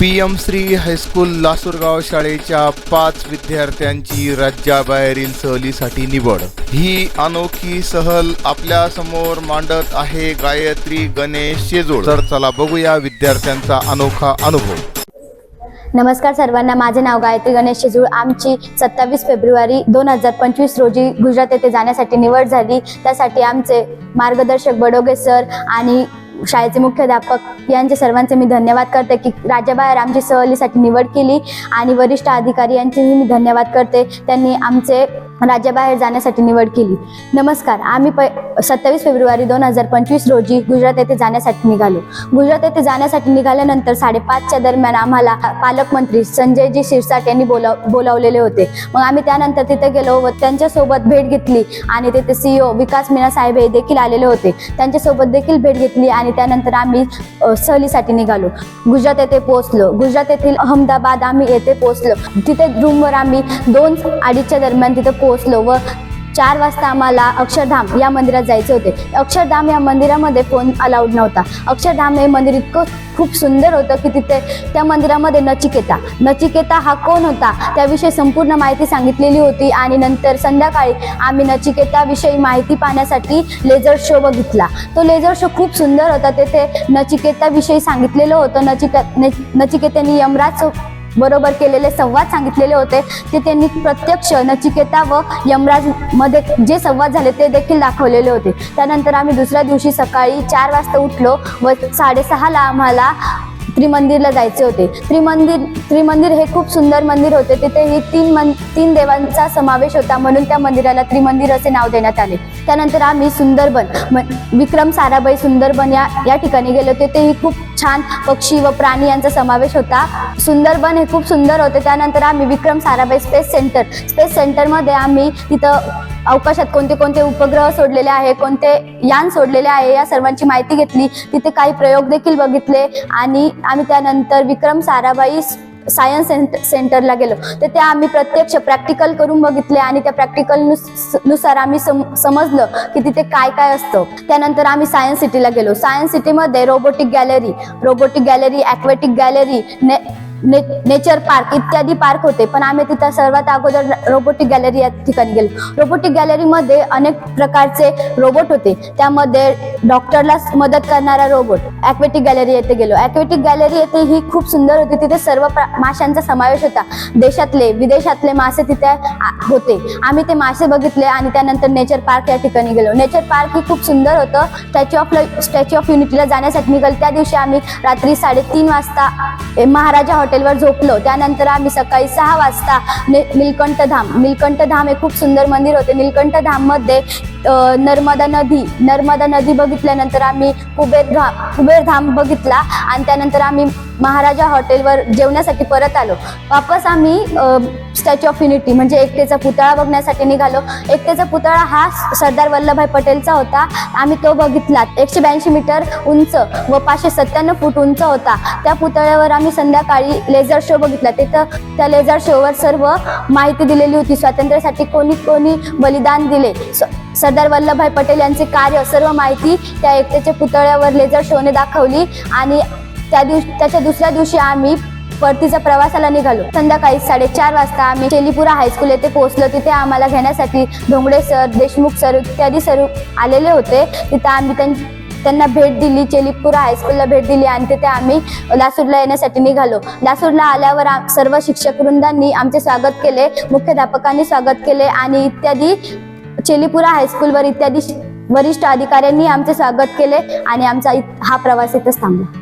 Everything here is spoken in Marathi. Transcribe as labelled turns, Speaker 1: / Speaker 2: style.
Speaker 1: P M Shri high school Lasurgaon शाळेच्या पाच विद्यार्थ्यांची राज्याबाहेरील सहलीसाठी निवड. ही अनोखी सहल आपल्यासमोर मांडत आहे गायत्री गणेश शेजोळ. तर चला बघूया विद्यार्थ्यांचा अनोखा अनुभव.
Speaker 2: नमस्कार सर्वांना माझे नाव गायत्री गणेश शेजूळ. आमची सत्तावीस फेब्रुवारी दोन हजार पंचवीस रोजी गुजरात येथे जाण्यासाठी निवड झाली. त्यासाठी आमचे मार्गदर्शक बडोगे सर आणि शाळेचे मुख्याध्यापक यांचे सर्वांचे मी धन्यवाद करते की राजाबाहेर आमची सहलीसाठी निवड केली आणि वरिष्ठ अधिकारी यांचेही मी धन्यवाद करते. त्यांनी आमचे राज्याबाहेर जाण्यासाठी निवड केली. नमस्कार आम्ही प सत्तावीस फेब्रुवारी दोन हजार पंचवीस रोजी गुजरात येथे जाण्यासाठी निघालो. गुजरात येथे जाण्यासाठी निघाल्यानंतर साडेपाचच्या दरम्यान आम्हाला पालकमंत्री संजयजी शिरसाट यांनी बोलाव बोलावलेले होते. मग आम्ही त्यानंतर तिथे गेलो व त्यांच्यासोबत भेट घेतली आणि तिथे सीईओ विकास मीना साहेब हे देखील आलेले होते. त्यांच्यासोबत देखील भेट घेतली आणि त्यानंतर आम्ही सहलीसाठी निघालो. गुजरात येथे पोहोचलो. गुजरात येथील अहमदाबाद आम्ही येथे पोहोचलो. तिथे रूमवर आम्ही दोन अडीचच्या दरम्यान तिथे पोहोचलो व चार वाजता आम्हाला अक्षरधाम या मंदिरात जायचे होते. अक्षरधाम या मंदिरामध्ये फोन अलाउड नव्हता. अक्षरधाम हे मंदिर इतकं खूप सुंदर होतं की तिथे त्या मंदिरामध्ये नचिकेता नचिकेता हा कोण होता त्याविषयी संपूर्ण माहिती सांगितलेली होती आणि नंतर संध्याकाळी आम्ही नचिकेताविषयी माहिती पाहण्यासाठी लेझर शो बघितला. तो लेझर शो खूप सुंदर होता. तेथे नचिकेताविषयी सांगितलेलं होतं. नचिके न- यमराज बरोबर केलेले संवाद सांगितलेले होते ते त्यांनी प्रत्यक्ष नचिकेता व यमराजमध्ये जे संवाद झाले ते देखील दाखवलेले होते. त्यानंतर आम्ही दुसऱ्या दिवशी सकाळी चार वाजता उठलो व साडेसहाला आम्हाला त्रिमंदिरला जायचे होते. त्रिमंदिर त्रिमंदिर हे खूप सुंदर मंदिर होते. तिथे ही तीन मन तीन देवांचा समावेश होता. म्हणून त्या मंदिराला त्रिमंदिर असे नाव देण्यात आले. त्यानंतर आम्ही सुंदरबन म- विक्रम साराबाई सुंदरबन या या ठिकाणी गेलो. तेथेही खूप छान पक्षी व प्राणी यांचा समावेश होता. सुंदरबन हे खूप सुंदर होते. त्यानंतर आम्ही Vikram Sarabhai space centre space सेंटरमध्ये आम्ही तिथं अवकाशात कोणते कोणते उपग्रह सोडलेले आहे कोणते यान सोडलेले आहे या सर्वांची माहिती घेतली. तिथे काही प्रयोग देखील बघितले. आणि आम्ही त्यानंतर विक्रम साराभाई सायन्स सेंट सेंटरला गेलो. तिथे आम्ही प्रत्यक्ष प्रॅक्टिकल करून बघितले आणि त्या प्रॅक्टिकलनुसार आम्ही सम समजलं की तिथे काय काय असतं. त्यानंतर आम्ही सायन्स सिटीला गेलो. सायन्स सिटीमध्ये robotic gallery robotic gallery aquatic gallery ने ने नेचर पार्क इत्यादी पार्क होते. पण आम्ही तिथं सर्वात अगोदर रोबोटिक गॅलरी या ठिकाणी गेलो. रोबोटिक गॅलरीमध्ये अनेक प्रकारचे रोबोट होते. त्यामध्ये डॉक्टरला मदत करणारा रोबोट ॲक्वेटिक गॅलरी येथे गेलो. ॲक्वेटिक गॅलरी येथे ही खूप सुंदर होती. तिथे सर्व प्र- माशांचा समावेश होता. देशातले विदेशातले मासे तिथे होते. आम्ही ते मासे बघितले आणि त्यानंतर नेचर पार्क या ठिकाणी गेलो. नेचर पार्क ही खूप सुंदर होतं. स्टॅच्यू ऑफ स्टॅच्यू ऑफ युनिटीला जाण्यासाठी निघाल त्या दिवशी आम्ही रात्री साडेतीन वाजता ए, महाराजा हॉटेलवर झोपलो. त्यानंतर आम्ही सकाळी सहा वाजता नि निलकंठ धाम निलकंठ धाम हे खूप सुंदर मंदिर होते. निलकंठ धाममध्ये नर्मदा नदी नर्मदा नदी बघ बघितल्यानंतर आम्ही कुबेर धाम कुबेर धाम बघितला आणि त्यानंतर आम्ही महाराजा हॉटेलवर जेवण्यासाठी परत आलो. वापस आम्ही स्टॅच्यू ऑफ युनिटी म्हणजे एकटेचा पुतळा बघण्यासाठी निघालो. एकटेचा पुतळा हा सरदार वल्लभभाई पटेलचा होता. आम्ही तो बघितला. एकशे ब्याऐंशी मीटर उंच व पाचशे सत्त्याण्णव फूट उंच होता. त्या पुतळ्यावर आम्ही संध्याकाळी लेझर शो बघितला. तिथं त्या लेझर शोवर सर्व माहिती दिलेली होती. स्वातंत्र्यासाठी कोणी कोणी बलिदान दिले. सरदार वल्लभभाई पटेल यांचे कार्य सर्व माहिती त्या एकट्याच्या पुतळ्यावर लेझर शोने दाखवली आणि त्या दिवशी त्याच्या दुसऱ्या दिवशी आम्ही परतीच्या प्रवासाला निघालो. संध्याकाळी साडेचार वाजता आम्ही चेलीपुरा हायस्कूल येथे पोहोचलो. तिथे आम्हाला घेण्यासाठी धोंगडे सर देशमुख सर इत्यादी सर आलेले होते. तिथे आम्ही त्यां त्यांना भेट दिली चेलीपुरा हायस्कूलला भेट दिली आणि तिथे आम्ही लासूरला येण्यासाठी निघालो. लासूरला आल्यावर सर्व शिक्षक वृंदांनी आमचे स्वागत केले मुख्याध्यापकांनी स्वागत केले आणि इत्यादी चेलीपुरा हायस्कूलवर इत्यादी वरिष्ठ अधिकाऱ्यांनी आमचे स्वागत केले आणि आमचा हा प्रवास इथंच थांबला.